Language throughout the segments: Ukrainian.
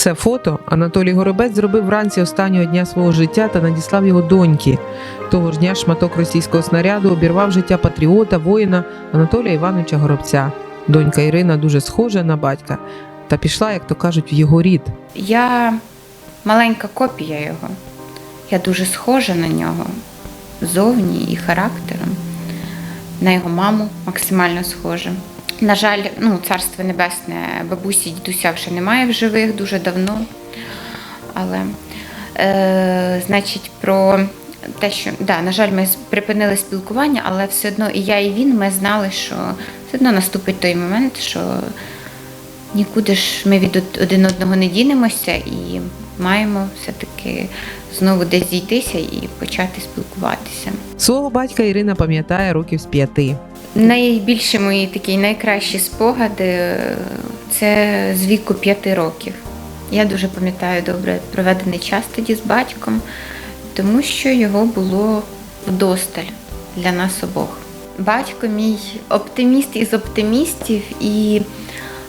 Це фото Анатолій Горобець зробив вранці останнього дня свого життя та надіслав його доньки. Того ж дня шматок російського снаряду обірвав життя патріота, воїна Анатолія Івановича Горобця. Донька Ірина дуже схожа на батька та пішла, як то кажуть, в його рід. Я маленька копія його. Я дуже схожа на нього зовні і характером. На його маму максимально схожа. На жаль, ну, царство небесне, бабусі, дідуся вже немає в живих дуже давно. Але, е, значить, про те, що да, на жаль, ми припинили спілкування, але все одно і я, і він ми знали, що все одно наступить той момент, що нікуди ж ми від один одного не дінемося і маємо все-таки знову десь зійтися і почати спілкуватися. Свого батька Ірина пам'ятає років з п'яти. Найбільші мої такі найкращі спогади е, це з віку п'яти років. Я дуже пам'ятаю добре проведений час тоді з батьком, тому що його було вдосталь для нас обох. Батько мій оптиміст із оптимістів, і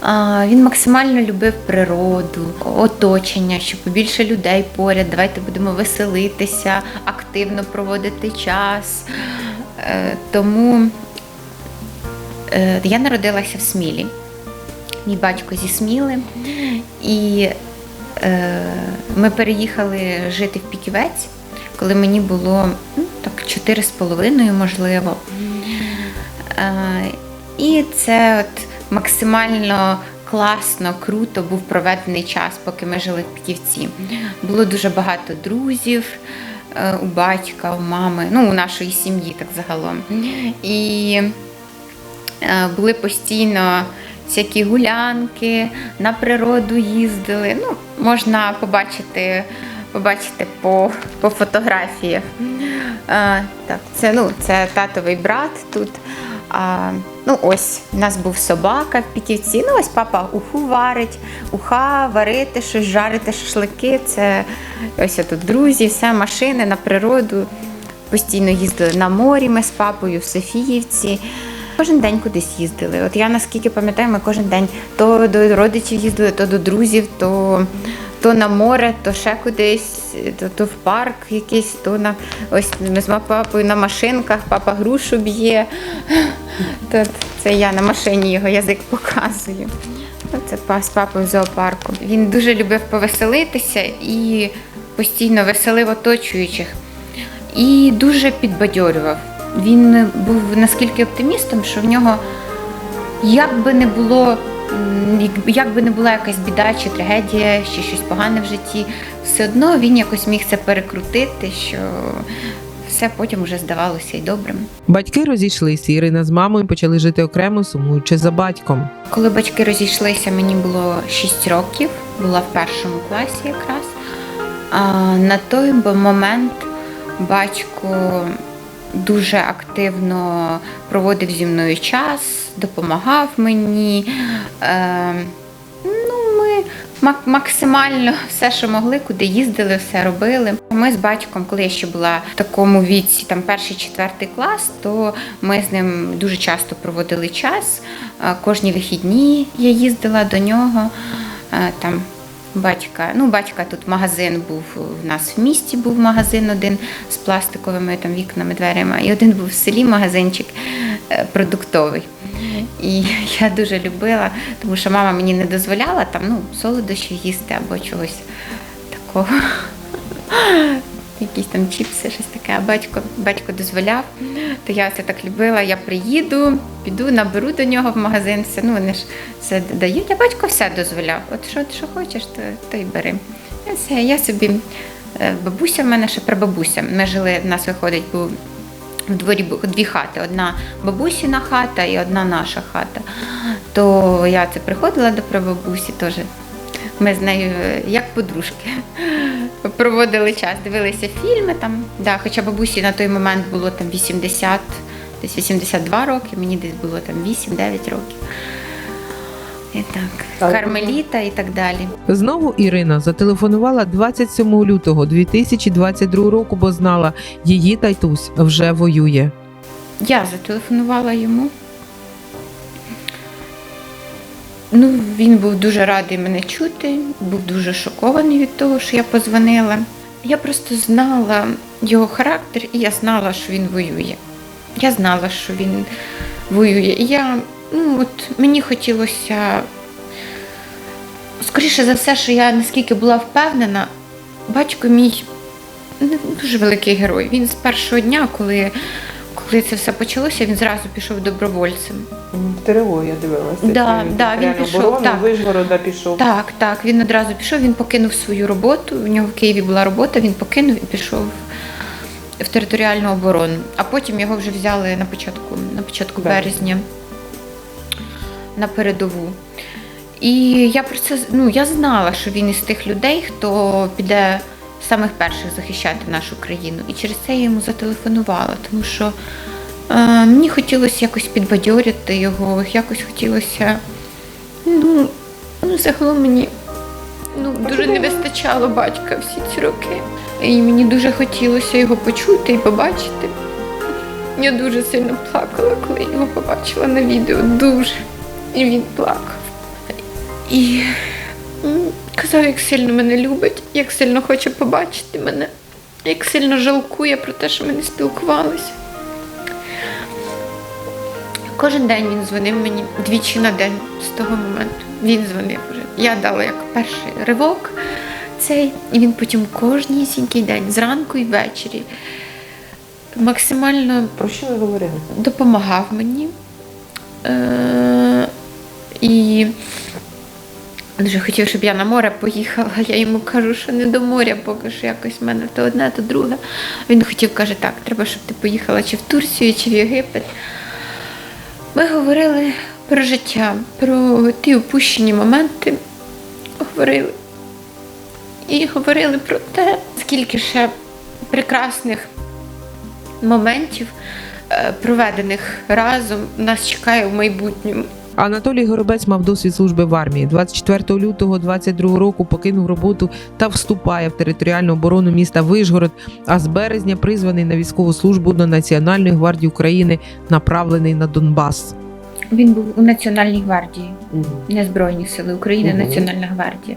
а, він максимально любив природу, оточення, щоб побільше людей поряд. Давайте будемо веселитися, активно проводити час. Е, Тому Я народилася в Смілі. Мій батько зі Сміли. І е, ми переїхали жити в Піківець, коли мені було ну, так, 4,5, можливо. Е, і це от максимально класно, круто був проведений час, поки ми жили в Піківці. Було дуже багато друзів е, у батька, у мами, ну, у нашої сім'ї так загалом. І Е, були постійно всякі гулянки, на природу їздили. Ну, можна побачити, побачити по, по фотографіях. Е, так, це, ну, це татовий брат тут. А, ну, ось у нас був собака в Піківці. Ну, ось папа уху варить, уха, варити щось, жарити шашлики. Це ось тут друзі, все, машини на природу. Постійно їздили на морі ми з папою в Софіївці. Кожен день кудись їздили. От я наскільки пам'ятаю, ми кожен день то до родичів їздили, то до друзів, то, то на море, то ще кудись, то, то в парк якийсь, то на ось ми з папою на машинках, папа грушу б'є. То це я на машині його язик показую. Ну, Це з папою в зоопарку. Він дуже любив повеселитися і постійно веселив оточуючих і дуже підбадьорював. Він був наскільки оптимістом, що в нього як би не було, як- би не була якась біда чи трагедія, чи щось погане в житті, все одно він якось міг це перекрутити, що все потім вже здавалося й добрим. Батьки розійшлися. Ірина з мамою почали жити окремо, сумуючи за батьком. Коли батьки розійшлися, мені було 6 років, була в першому класі якраз. А на той момент батько дуже активно проводив зі мною час, допомагав мені. Е, ну, ми мак- максимально все, що могли, куди їздили, все робили. Ми з батьком, коли я ще була в такому віці, там перший, четвертий клас, то ми з ним дуже часто проводили час. Е, Кожні вихідні я їздила до нього. Е, Там батька, ну батька тут магазин був в нас в місті, був магазин один з пластиковими там вікнами, дверима, і один був в селі магазинчик е, продуктовий. І я дуже любила, тому що мама мені не дозволяла там ну, солодощі їсти або чогось такого. Якісь там чіпси, щось таке, а батько, батько дозволяв, то я це так любила. Я приїду, піду, наберу до нього в магазин, все, ну вони ж все дають, а батько все дозволяв. От що, що хочеш, то, то й бери. І все, я собі, е, бабуся в мене ще прабабуся. Ми жили, в нас виходить, був в дворі дві хати: одна бабусіна хата і одна наша хата. То я це приходила до прабабусі теж. Ми з нею е, як подружки проводили час, дивилися фільми там. Да, хоча бабусі на той момент було там 80, десь 82 роки, мені десь було там 8-9 років. І так, Кармеліта і так далі. Знову Ірина зателефонувала 27 лютого 2022 року, бо знала, її тайтусь вже воює. Я зателефонувала йому. Ну, він був дуже радий мене чути, був дуже шокований від того, що я позвонила. Я просто знала його характер, і я знала, що він воює. Я знала, що він воює. І я, ну от мені хотілося, скоріше за все, що я наскільки була впевнена, батько мій ну, дуже великий герой. Він з першого дня, коли, коли це все почалося, він зразу пішов добровольцем. ТРО я дивилася. Да, да, він пішов, так. Вижгорода пішов. Так, так, він одразу пішов, він покинув свою роботу. У нього в Києві була робота, він покинув і пішов в територіальну оборону. А потім його вже взяли на початку, на початку Березня. березня на передову. І я про це ну, я знала, що він із тих людей, хто піде самих перших захищати нашу країну. І через це я йому зателефонувала, тому що е, мені хотілося якось підбадьорити його, якось хотілося. Ну, ну загалом мені ну, дуже не вистачало батька всі ці роки. І мені дуже хотілося його почути і побачити. Я дуже сильно плакала, коли його побачила на відео. Дуже. І він плакав. І казав, як сильно мене любить, як сильно хоче побачити мене, як сильно жалкує про те, що ми не спілкувалися. Кожен день він дзвонив мені двічі на день з того моменту. Він дзвонив вже. Я дала як перший ривок цей, і він потім кожнісінький день, зранку і ввечері, максимально Про що ви говорили? допомагав мені. Е- і дуже хотів, щоб я на море поїхала. Я йому кажу, що не до моря, поки що якось в мене то одне, то друге. Він хотів, каже, так, треба, щоб ти поїхала чи в Турцію, чи в Єгипет. Ми говорили про життя, про ті опущені моменти. Говорили. І говорили про те, скільки ще прекрасних моментів, е, проведених разом, нас чекає в майбутньому. Анатолій Горобець мав досвід служби в армії. 24 лютого 22 року покинув роботу та вступає в територіальну оборону міста Вижгород. А з березня призваний на військову службу до Національної гвардії України, направлений на Донбас. Він був у Національній гвардії, не Збройні Сили України, Мгм. Національна гвардія.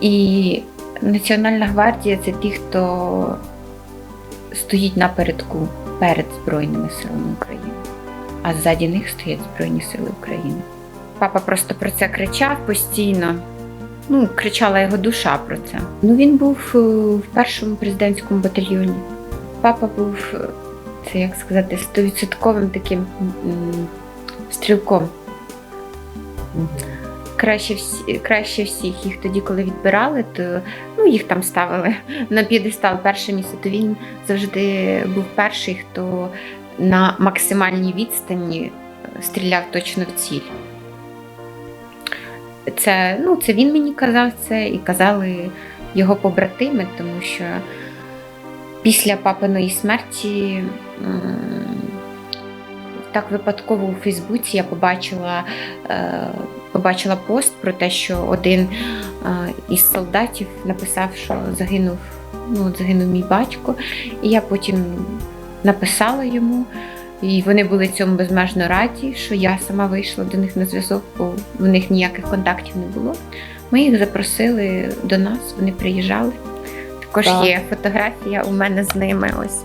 І Національна гвардія це ті, хто стоїть напередку перед Збройними силами України. А ззаді них стоять Збройні Сили України. Папа просто про це кричав постійно. Ну, кричала його душа про це. Ну, він був е, в першому президентському батальйоні. Папа був, е, це як сказати, стовідсотковим таким стрілком. Краще, всі, краще всіх їх тоді, коли відбирали, то ну, їх там ставили на п'єдестал перше місце, то він завжди був перший, хто на максимальній відстані е, стріляв точно в ціль. Це, ну, це він мені казав це і казали його побратими, тому що після папиної смерті так випадково у Фейсбуці я побачила, е, побачила пост про те, що один е, із солдатів написав, що загинув, ну, загинув мій батько. І я потім написала йому, і вони були цьому безмежно раді, що я сама вийшла до них на зв'язок, бо в них ніяких контактів не було. Ми їх запросили до нас, вони приїжджали. Також Так. є фотографія у мене з ними. Ось.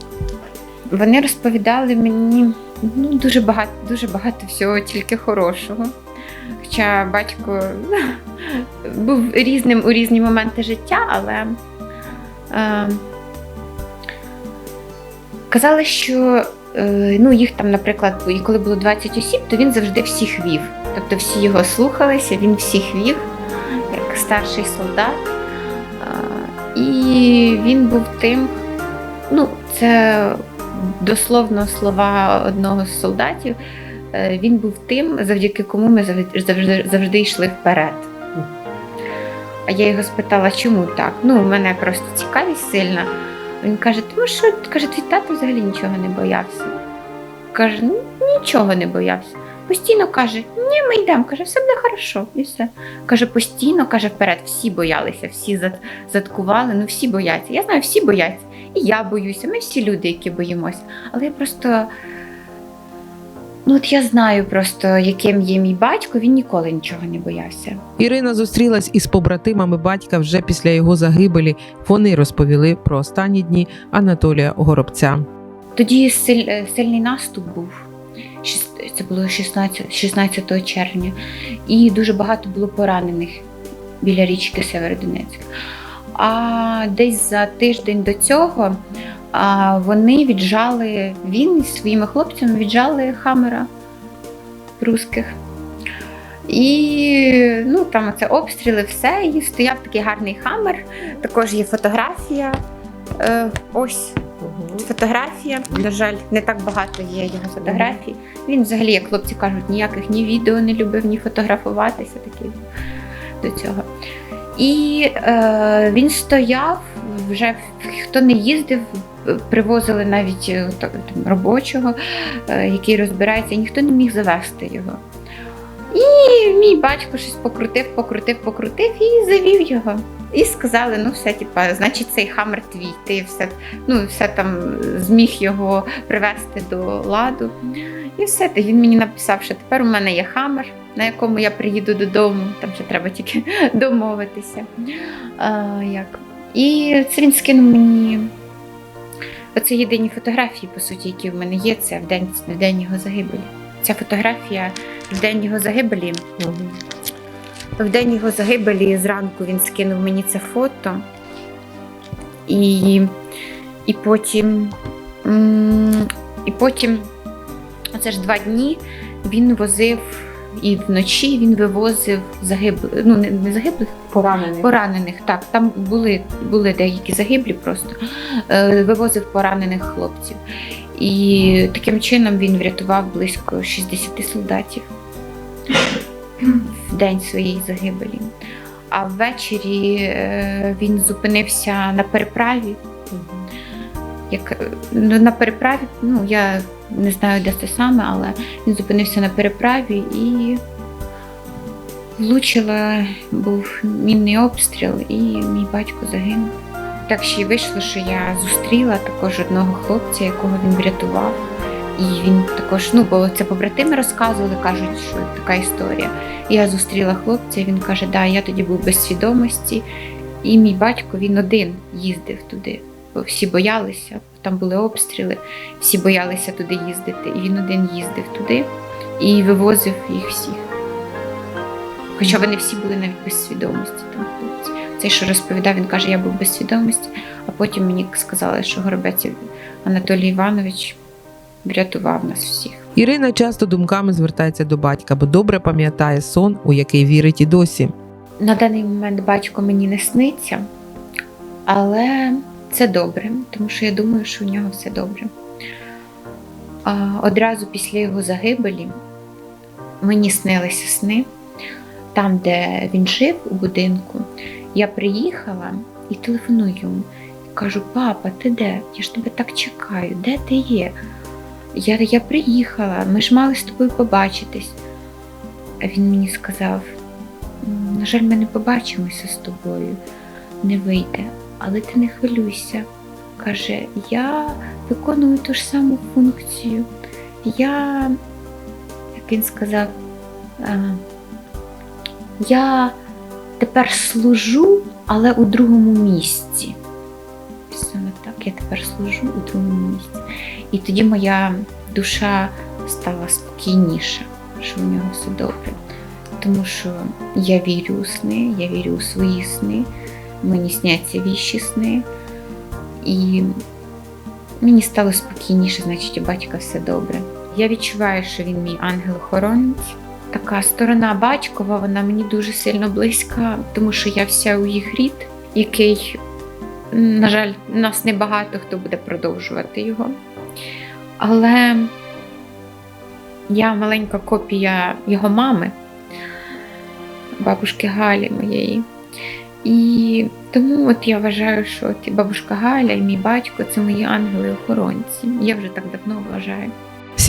Вони розповідали мені ну, дуже багато, дуже багато всього, тільки хорошого. Хоча батько був різним у різні моменти життя, але е, казали, що е, ну, їх там, наприклад, коли було 20 осіб, то він завжди всіх вів. Тобто всі його слухалися, він всіх вів, як старший солдат. І він був тим, ну, це дословно слова одного з солдатів. Е, Він був тим, завдяки кому ми завжди, завжди, завжди йшли вперед. А я його спитала, чому так? Ну, у мене просто цікавість сильна. Він каже: тому що каже, твій тато взагалі нічого не боявся. Каже, ну нічого не боявся. Постійно каже, ні, ми йдемо, каже, все буде хорошо, і все. Каже, постійно каже вперед, всі боялися, всі зат- заткували, ну всі бояться. Я знаю, всі бояться. І я боюся, ми всі люди, які боїмося. Але я просто Ну, от я знаю просто, яким є мій батько, він ніколи нічого не боявся. Ірина зустрілась із побратимами батька вже після його загибелі. Вони розповіли про останні дні Анатолія Горобця. Тоді силь- е, сильний наступ був. Це було 16, 16 червня, і дуже багато було поранених біля річки Северодонецьк. А десь за тиждень до цього а, вони віджали, він із своїми хлопцями віджали хамера русських. І ну, там це обстріли, все. І стояв такий гарний хамер. Також є фотографія. Е, ось фотографія. На жаль, не так багато є його фотографій. Він взагалі, як хлопці кажуть, ніяких ні відео не любив, ні фотографуватися такий до цього. І е, він стояв, вже хто не їздив, привозили навіть е, так, там, робочого, е, який розбирається, і ніхто не міг завести його. І мій батько щось покрутив, покрутив, покрутив і завів його. І сказали: ну все, типа, значить, цей хамер твій, ти все, ну, все там зміг його привести до ладу. І все, він мені написав, що тепер у мене є хамер, на якому я приїду додому, там ще треба тільки домовитися. А, як. І це він скинув мені. Оце єдині фотографії, по суті, які в мене є, це в день, в день його загибелі. Ця фотографія в день його загибелі. В день його загибелі зранку він скинув мені це фото. І, і потім. І потім, це ж два дні, він возив і вночі він вивозив загиблих, ну не, не загиблих, Поранений. поранених. Так, там були, були деякі загиблі просто. Е, Вивозив поранених хлопців. І таким чином він врятував близько 60 солдатів день своєї загибелі. А ввечері е, він зупинився на переправі. Як, ну, на переправі, ну я не знаю, де це саме, але він зупинився на переправі і влучила, був мінний обстріл, і мій батько загинув. Так ще й вийшло, що я зустріла також одного хлопця, якого він врятував. І він також, ну, бо це побратими розказували, кажуть, що така історія. Я зустріла хлопця, він каже, да, я тоді був без свідомості, і мій батько він один їздив туди. Бо всі боялися, там були обстріли, всі боялися туди їздити. І він один їздив туди і вивозив їх всіх. Хоча вони всі були навіть без свідомості. Там. Цей, що розповідав, він каже, я був без свідомості, а потім мені сказали, що Горобець Анатолій Іванович врятував нас всіх. Ірина часто думками звертається до батька, бо добре пам'ятає сон, у який вірить і досі. На даний момент батько мені не сниться, але це добре, тому що я думаю, що у нього все добре. Одразу після його загибелі мені снилися сни там, де він жив у будинку. Я приїхала і телефоную йому. Кажу, папа, ти де? Я ж тебе так чекаю, де ти є? Я, я приїхала, ми ж мали з тобою побачитись. А він мені сказав: на жаль, ми не побачимося з тобою, не вийде, але ти не хвилюйся. Каже, я виконую ту ж саму функцію. Я, як він сказав, «Е, я тепер служу, але у другому місці. Саме так, я тепер служу у другому місці. І тоді моя душа стала спокійніша, що у нього все добре. Тому що я вірю у сни, я вірю у свої сни, мені сняться віщі сни. І мені стало спокійніше, значить, у батька все добре. Я відчуваю, що він мій ангел-охоронець. Така сторона батькова, вона мені дуже сильно близька, тому що я вся у їх рід, який, на жаль, нас небагато хто буде продовжувати його. Але я маленька копія його мами, бабушки Галі моєї. І тому от я вважаю, що от і бабушка Галя, і мій батько це мої ангели-охоронці. Я вже так давно вважаю.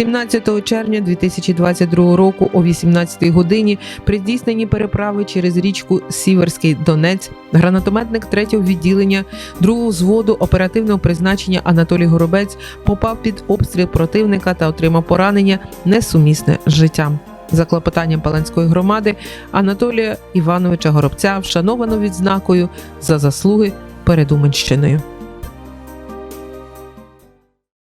17 червня 2022 року о 18 годині при здійсненні переправи через річку Сіверський Донець гранатометник 3-го відділення 2-го взводу оперативного призначення Анатолій Горобець попав під обстріл противника та отримав поранення несумісне з життям. За клопотанням Паланської громади Анатолія Івановича Горобця вшановано відзнакою за заслуги перед Уманщиною.